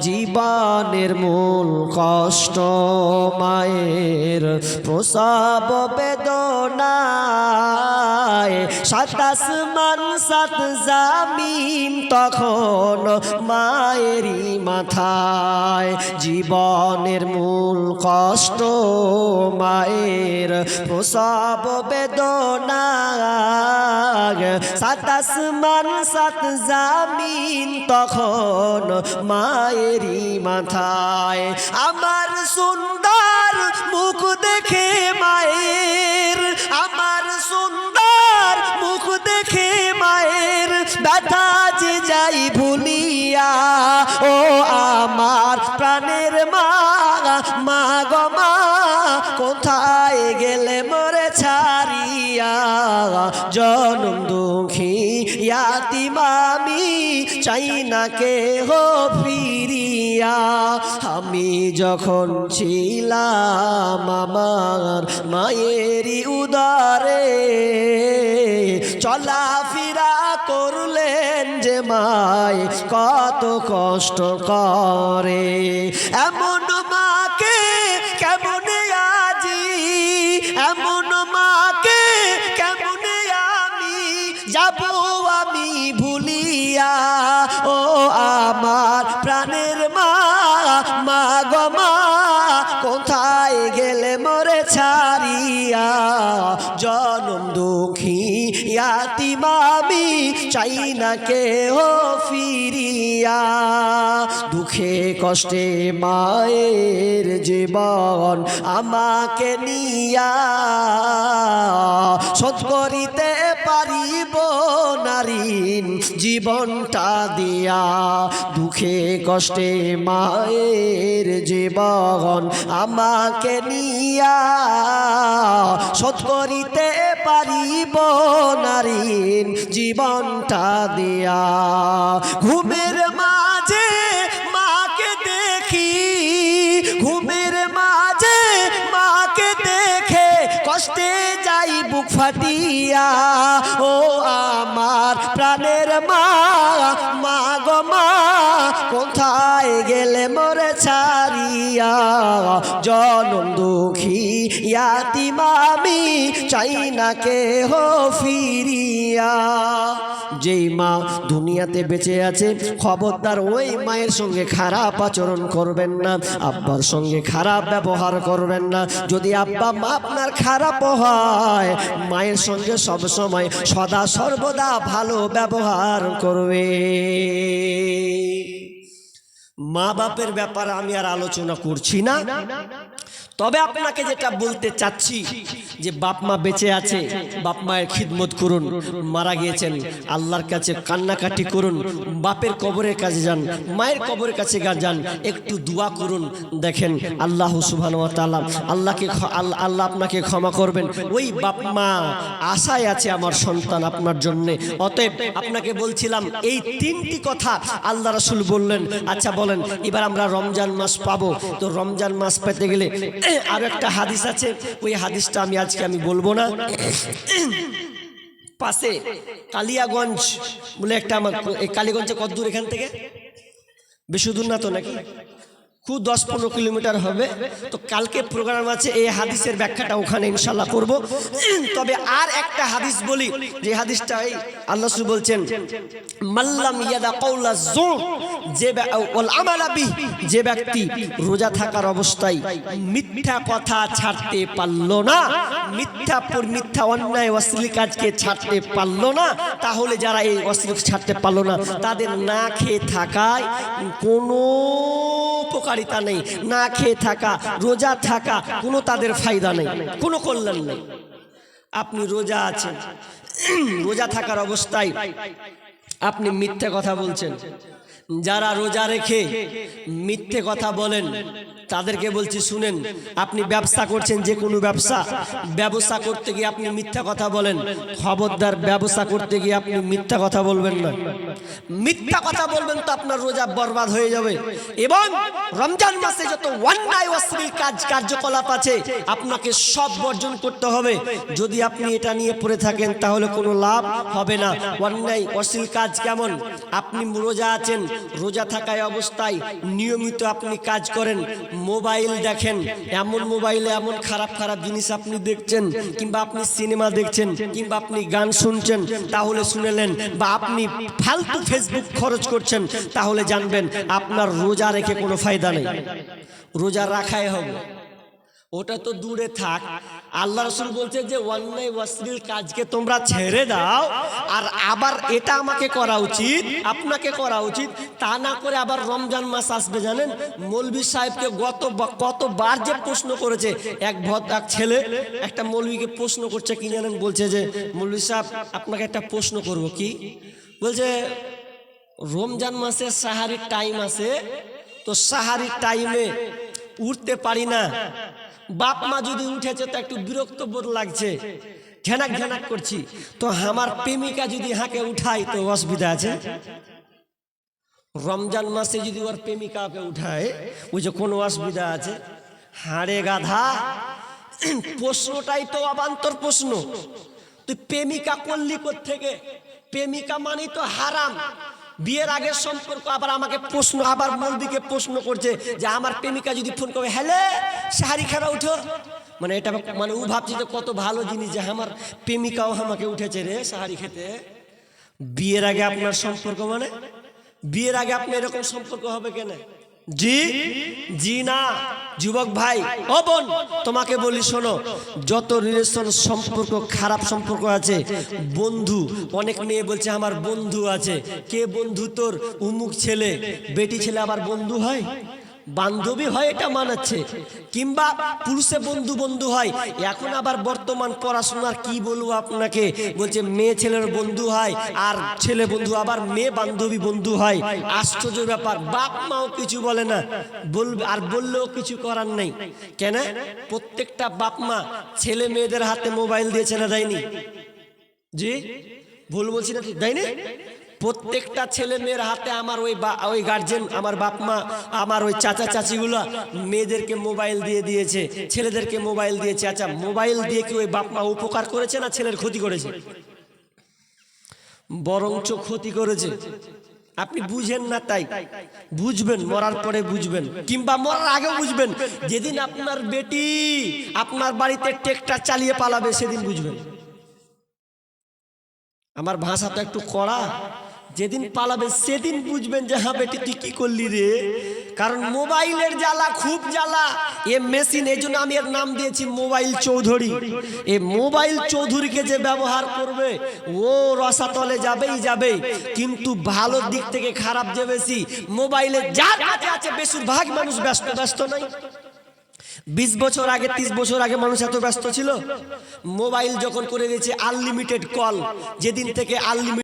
জীবনের মূল কষ্ট, মায়ের প্রসব বেদনায় সাতাশ মান সাত জামিন তখন মায়েরই মাথায়। জীবনের মূল কষ্ট, মায়ের প্রসব বেদনায় সাতাশ মান সাত জামিন তখন মায়েরই মাথায়, আমার সুন্দর মুখ দেখে মায়ের, আমার সুন্দর মুখ দেখে মায়ের ব্যথা যে যাই ভুলিয়া, ও আমার প্রাণের মা মা গো মা, কোথায় গেলে মরে ছাড়িয়া? জনম দুঃখী ইয়াতিমামি চাই না কে হো আমি যখন ছিলাম আমার মায়েরই উদারে চলাফেরা করলেন যে মায় কত কষ্ট করে। এমন মাকে কোথায় গেলে মরে ছাড়িয়া? জনম দুঃখী ইয়াতিমামি চাই না কে ও ফিরিয়া। দুঃখে কষ্টে মায়ের জীবন আমাকে নিয়া। শোধ করিতে পারিব নারীন জীবনটা দিয়া। দুঃখে কষ্টে মায়ের জীবন আমাকে নিয়া। শোধ করিতে পারিব নারীন জীবনটা দিয়া। ঘুমের মাঝে মাকে দেখি, ঘুমের মাঝে মাকে দেখে কষ্টে যাই বুক ফাটিয়া। ও আমার প্রাণের মা মা ছাড়িয়া জনম দুঃখী ইয়াতিমামি চাই না কে হো ফিরিয়া। যেই মা দুনিয়াতে বেঁচে আছে, খবরদার ওই মায়ের সঙ্গে খারাপ আচরণ করবেন না, আব্বার সঙ্গে খারাপ ব্যবহার করবেন না। যদি আব্বা মা আপনার খারাপ হয়, মায়ের সঙ্গে সব সময় সদা সর্বদা ভালো ব্যবহার করবে। মা বাপের ব্যাপারে আমি আর আলোচনা করছি না। তবে আপনাকে যেটা বলতে চাচ্ছি যে বাপ মা বেঁচে আছে, বাপ মায়ের খিদমত করুন, মারা গিয়েছেন, আল্লাহর কাছে কান্নাকাটি করুন, বাপের কবরের কাছে যান, মায়ের কবরের কাছে যান, একটু দোয়া করুন, দেখেন আল্লাহ সুবহান ওয়া তাআলা আল্লাহকে আল্লাহ আপনাকে ক্ষমা করবেন। ওই বাপ মা আশায় আছে আমার সন্তান আপনার জন্য। অতএব আপনাকে বলছিলাম, এই তিনটি কথা আল্লাহ রাসূল বললেন। আচ্ছা বলেন, এবার আমরা রমজান মাস পাবো। তো রমজান মাস পেতে গেলে আর একটা হাদিস আছে, ওই হাদিসটা আমি আজকে আমি বলব না। পাশে কালিয়াগঞ্জ বলে একটা আমার কালীগঞ্জে কত দূর এখান থেকে? বেশি দূর না তো নাকি? খুব দশ পনেরো কিলোমিটার হবে। তো কালকে প্রোগ্রাম আছে, এই হাদিসের ব্যাখ্যাটা ওখানে ইনশাল্লাহ করব। তবে আর একটা হাদিস বলি, যে হাদিসটা আল্লাহ বলছেন মাল্লাম ইয়াদা কওলা জুর যে যে ব্যক্তি রোজা থাকার অবস্থায় মিথ্যা কথা ছাড়তে পারল না, মিথ্যা মিথ্যা অন্যায় অশ্লীল কাজকে ছাড়তে পারল না, তাহলে যারা এই অশ্লীল ছাড়তে পারল না, তাদের না খেয়ে থাকায় কোনো উপকারিতা নেই। না খেয়ে থাকা, রোজা থাকা, কোনো তাদের ফায়দা নেই। কোনো কল্যাণ নেই। আপনি রোজা আছেন। রোজা থাকার অবস্থায় আপনি মিথ্যে কথা বলছেন। যারা রোজা রেখে মিথ্যে কথা বলেন, তাদেরকে বলছি শুনেন, আপনি ব্যবসা করছেন যে কোনো ব্যবসা ব্যবসা করতে গিয়ে আপনি মিথ্যা কথা বলেন, খবরদার ব্যবসা করতে গিয়ে আপনি মিথ্যা কথা বলবেন না। মিথ্যা কথা বলবেন তো আপনার রোজা বরবাদ হয়ে যাবে। এবং রমজান মাসে যত অন্যায়, অশ্লীল কাজ, কার্যকলাপ আছে, আপনাকে সব বর্জন করতে হবে। যদি আপনি এটা নিয়ে পড়ে থাকেন, তাহলে কোনো লাভ হবে না। অন্যায়, অশ্লীল কাজ কেমন? আপনি রোজা আছেন রোজা থাকায় অবস্থায় নিয়মিত আপনি কাজ করেন, মোবাইল দেখেন, এমন মোবাইলে এমন খারাপ খারাপ জিনিস আপনি দেখছেন, কিংবা আপনি সিনেমা দেখছেন, কিংবা আপনি গান শুনছেন, তাহলে শুনেলেন, বা আপনি ফালতু ফেসবুক খরচ করছেন, তাহলে জানবেন আপনার রোজা রেখে কোনো ফায়দা নেই। রোজা রাখাই হবে। ওটা তো দূরে থাক। আল্লাহ রসুল বলছে যে অন্যায় অশ্লীল কাজকে তোমরা ছেড়ে দাও আর আবার এটা আমাকে করা উচিত, আপনাকে করা উচিত। তা না করে আবার রমজান মাস আসবে, জানেন? মৌলবী সাহেবকে গত কতবার যে প্রশ্ন করেছে, এক ভদ, এক ছেলে একটা মৌলবীকে প্রশ্ন করছে, কি জানেন? বলছে যে মৌলবী সাহেব, আপনাকে একটা প্রশ্ন করব কি? বলছে, রমজান মাসে সাহারির টাইম আছে, তো সাহারির টাইমে উঠতে পারি না। বাপ মা যদি উঠেছে তো একটু বিরক্ত বোধ লাগছে। ঘেনাক ঘেনাক করছি। তো আমার প্রেমিকা যদি হাঁকে উঠাই তো অসুবিধা আছে। রমজান মাসে যদি ওর প্রেমিকাকে উঠায়, ওই যে কোনো অসুবিধা আছে। হাড়ে গাধা। প্রশ্নটাই তো অবান্তর প্রশ্ন। তুই প্রেমিকা করলি থেকে প্রেমিকা মানে তো হারাম। বিয়ের আগের সম্পর্ক আবার আমাকে প্রশ্ন, আবার মলবিকে প্রশ্ন করছে যে আমার প্রেমিকা যদি ফোন করবে হ্যালে সাহারি খেলা উঠো। মানে এটা মানে ও ভাবছে যে কত ভালো জিনিস যে আমার প্রেমিকাও আমাকে উঠেছে রে সাহারি খেতে। বিয়ের আগে আপনার সম্পর্ক মানে? বিয়ের আগে আপনি এরকম সম্পর্ক হবে কেন? জি? জি না। যুবক ভাই, ও বোন, তোমাকে বলি শোনো, যত রিলেশন সম্পর্ক, খারাপ সম্পর্ক আছে, বন্ধু, অনেক মেয়ে বলছে আমার বন্ধু আছে। কে বন্ধু তোর? উমুক ছেলে। বেটি ছেলে আবার বন্ধু হয়? বান্ধবী হয় এটা মানাচ্ছে। কিংবা পুরুষে বন্ধু বন্ধু হয়, এখন আবার বর্তমান পড়াশোনার কি বলব আপনাকে? বলছে মেয়ে ছেলের বন্ধু হয়, আর ছেলে বন্ধু, আবার মেয়ে বান্ধবী বন্ধু হয়। আশ্চর্য ব্যাপার, বাপ মাও কিছু বলে না। বলবে আর বললেও কিছু করার নেই। কেন? প্রত্যেকটা বাপ মা ছেলে মেয়েদের হাতে মোবাইল দিয়েছে না দেয়নি? জি? ভুল বলছি না দেয়নি? প্রত্যেকটা ছেলে মেয়ের হাতে আমার ওই বা- ওই গার্জেন আমার বাপ মা, আমার ওই চাচা চাচিগুলো মেয়েদেরকে মোবাইল দিয়ে দিয়েছে, ছেলেদেরকে মোবাইল দিয়েছে। আচ্ছা মোবাইল দিয়ে কি ওই বাপ মা উপকার করেছে না ছেলের ক্ষতি করেছে? বরঞ্চ ক্ষতি করেছে। আপনি বুঝেন না তাই। বুঝবেন, মরার পরে বুঝবেন, কিংবা মরার আগে বুঝবেন। যেদিন আপনার বেটি আপনার বাড়িতে ট্রেক্টর চালিয়ে পালাবে, সেদিন বুঝবেন। আমার ভাষা তো একটু কড়া। যেদিন পালাবে সেদিন বুঝবেন যে হ্যাঁ বেটি, তুই কি করলি রে? কারণ মোবাইলের জ্বালা খুব জ্বালা। এ মেশিন, এই জন্য আমি এর নাম দিয়েছি মোবাইল চৌধুরী। এ মোবাইল চৌধুরীকে যে ব্যবহার করবে, ও রসাতলে যাবেই যাবে। কিন্তু ভালো দিক থেকে খারাপ যে বেশি, মোবাইলে যার কাছে আছে, বেশিরভাগ মানুষ ব্যস্ত ব্যস্ত নাই। বিশ বছর আগে, তিরিশ বছর আগে মানুষ এত ব্যস্ত ছিল। মোবাইল যখন করে দিয়েছে আনলিমিটেড কল যেদিন থেকে আনলিমিটেড